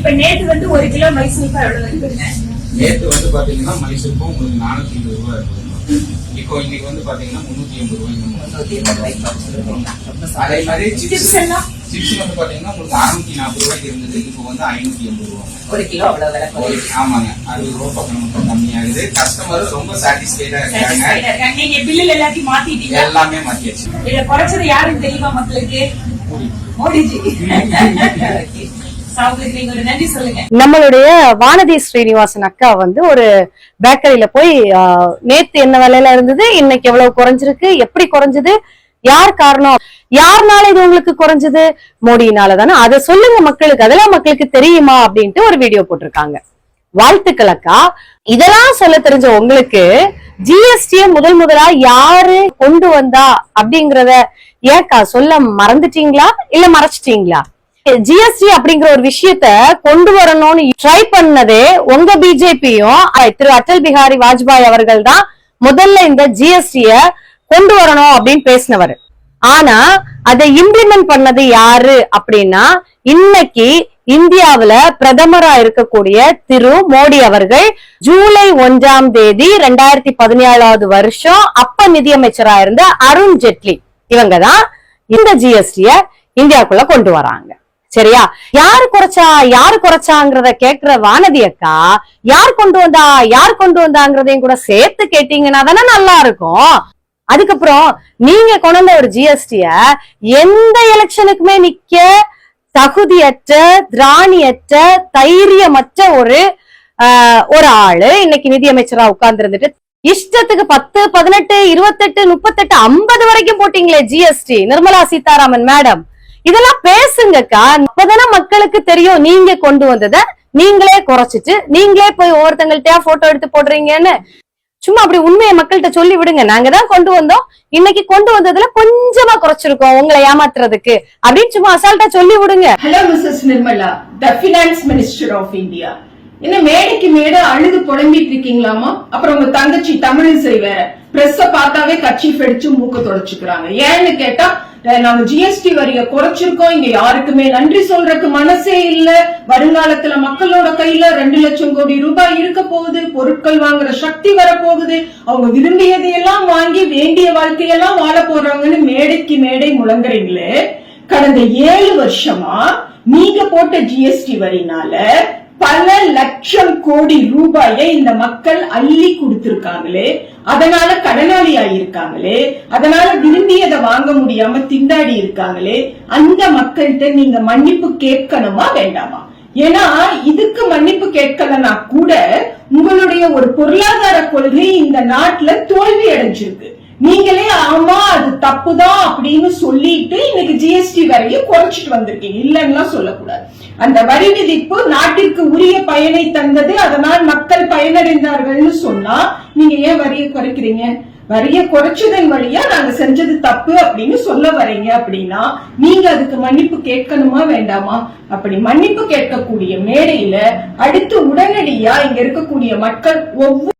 இப்ப நேத்து வந்து ஒரு கிலோ மைசூர் எவ்வளவு இருக்குங்க நேத்து வந்து பாத்தீங்கன்னா மைசூருக்கும் உங்களுக்கு நானூத்தி ஐம்பது ரூபாய் இருக்கும். இப்போ இன்னைக்கு வந்து பாத்தீங்கன்னா முன்னூத்தி எண்பது ரூபாய் அதே மாதிரி சிப்ஸ். எல்லாம்? சிப்ஸ் வந்து பாத்தீங்கன்னா உங்களுக்கு அறுநூத்தி நாற்பது ரூபாய்க்கு இருந்தது. இப்போ வந்து ஐநூத்தி எண்பது ரூபாய். ஒரு கிலோ அவ்வளவு ஆமாங்க. அறுபது ரூபாய் பக்கம் கம்மியாகுது. கஸ்டமர் ரொம்ப சாட்டிஸ்ஃபைடா இருக்காங்க. நீங்க பில்லுல எல்லாத்தையும் மாத்திட்டீங்க. எல்லாமே மாத்தியாச்சு. இத குறைச்சது யாருன்னு தெரியுமா மக்களுக்கு? மோடிஜி. நம்மளுடைய வானதி ஸ்ரீனிவாசன் அக்கா வந்து ஒரு பேக்கரியில போய் நேத்து என்ன விலையில இருந்தது இன்னைக்கு எவ்வளவு குறைஞ்சிருக்கு எப்படி குறைஞ்சது யார் காரணம் யாருனால இது உங்களுக்கு குறைஞ்சது மோடியினால தானே. அதை சொல்லுங்க மக்களுக்கு அதெல்லாம் மக்களுக்கு தெரியுமா அப்படின்ட்டு ஒரு வீடியோ போட்டிருக்காங்க. வாழ்த்துக்கள் அக்கா. இதெல்லாம் சொல்ல தெரிஞ்ச உங்களுக்கு ஜிஎஸ்டிய முதல் முதலா யாரு கொண்டு வந்தா அப்படிங்கறத ஏக்கா சொல்ல மறந்துட்டீங்களா இல்ல மறைச்சிட்டீங்களா? ஜிஎஸ்டி அப்படிங்கிற ஒரு விஷயத்த கொண்டு வரணும்னு ட்ரை பண்ணதே உங்க பிஜேபியும் திரு அட்டல் பிஹாரி வாஜ்பாய் அவர்கள் தான் முதல்ல இந்த ஜிஎஸ்டிய கொண்டு வரணும் அப்படின்னு பேசினவர். ஆனா அதை இம்ப்ளிமெண்ட் பண்ணது யாரு அப்படின்னா இன்னைக்கு இந்தியாவுல பிரதமரா இருக்கக்கூடிய திரு மோடி அவர்கள் ஜூலை ஒன்றாம் தேதி ரெண்டாயிரத்தி பதினேழாவது வருஷம் அப்ப நிதியமைச்சரா இருந்த அருண் ஜெட்லி. இவங்க தான் இந்த ஜிஎஸ்டிய இந்தியாக்குள்ள கொண்டு வராங்க. சரியா? யாரு குறைச்சா யாரு குறைச்சாங்கிறத கேட்கிற வானதி அக்கா யார் கொண்டு வந்தா யார் கொண்டு வந்தாங்கிறதையும் கூட சேர்த்து கேட்டீங்கன்னா தானே நல்லா இருக்கும். அதுக்கப்புறம் நீங்க கொண்டு வந்த ஒரு ஜிஎஸ்டிய எந்த எலெக்ஷனுக்குமே நிக்க தகுதியற்ற திராணியற்ற தைரியமற்ற ஒரு ஆஹ், ஒரு ஆளு இன்னைக்கு நிதியமைச்சரா உட்கார்ந்து இருந்துட்டு இஷ்டத்துக்கு பத்து பதினெட்டு இருபத்தெட்டு முப்பத்தெட்டு ஐம்பது வரைக்கும் போட்டீங்களே ஜிஎஸ்டி நிர்மலா சீதாராமன் மேடம் இதெல்லாம் பேசுங்கக்கா. அப்பதானே மக்களுக்கு தெரியும் நீங்க கொண்டு வந்தத நீங்களே குறைச்சிட்டு நீங்களே போய் ஒவ்வொருத்தங்கள்ட்டயா போட்டோ எடுத்து போடுறீங்கன்னு. சும்மா அப்படி உண்மையை மக்கள்கிட்ட சொல்லி விடுங்க. நாங்க தான் கொண்டு வந்தோம். இன்னைக்கு கொண்டு வந்ததுல கொஞ்சமா குறைச்சிருக்கோம் உங்களை ஏமாத்துறதுக்கு. அப்படின்னு சும்மா அசால்ட்டா சொல்லி விடுங்க. Hello Mrs Nirmala the finance minister of India என்ன மேடைக்கு மேடை அழுது புலம்பிட்டு இருக்கீங்களாமா? அப்புறம் உங்க தங்கச்சி தமிழிசை வேற. பிரஸ்ஸ ஃபுல்லாவே கட்சி ஃபெடிச்சு மூக்க தொடச்சுக்கிறாங்க ஏன்னு கேட்டா நாங்க ஜிஎஸ்டி வரிய குறைச்சிருக்கோம். இங்க யாருக்குமே நன்றி சொல்றதுக்கு மனசே இல்ல. வருங்காலத்துல மக்களோட கையில ரெண்டு லட்சம் கோடி ரூபாய் இருக்க போகுது. பொருட்கள் வாங்குற சக்தி வரப்போகுது. அவங்க விரும்பியதையெல்லாம் வாங்கி வேண்டிய வாழ்க்கையெல்லாம் வாழ போறாங்கன்னு மேடைக்கு மேடை முழங்குறீங்களே. கடந்த ஏழு வருஷமா நீங்க போட்ட ஜிஎஸ்டி வரினால பல லட்சம் கோடி ரூபாயை இந்த மக்கள் அள்ளி கொடுத்திருக்காங்களே. அதனால கடனாளி ஆயிருக்காங்களே அதனால விரும்பியதை வாங்க முடியாம திண்டாடி இருக்காங்களே அந்த மக்கள்கிட்ட நீங்க மன்னிப்பு கேட்கணுமா வேண்டாமா? ஏன்னா இதுக்கு மன்னிப்பு கேட்கலனா கூட உங்களுடைய ஒரு பொருளாதார கொள்கை இந்த நாட்டுல தோல்வி அடைஞ்சிருக்கு. நீங்களே ஆமா அது தப்புதான் அப்படின்னு சொல்லிட்டு இன்னைக்கு ஜிஎஸ்டி வரையும் குறைச்சிட்டு வந்திருக்கீங்க. இல்லைன்னா சொல்லக்கூடாது. அந்த வரி விதிப்பு நாட்டிற்கு உரிய பயனை தந்தது அதனால் மக்கள் பயனடைந்தார்கள்னு சொன்னா நீங்க ஏன் வரியை குறைக்கிறீங்க? வரிய குறைச்சதன் வழியா நாங்க செஞ்சது தப்பு அப்படின்னு சொல்ல வரீங்க அப்படின்னா நீங்க அதுக்கு மன்னிப்பு கேட்கணுமா வேண்டாமா? அப்படி மன்னிப்பு கேட்கக்கூடிய மேடையில அடுத்து உடனடியா இங்க இருக்கக்கூடிய மக்கள் ஒவ்வொரு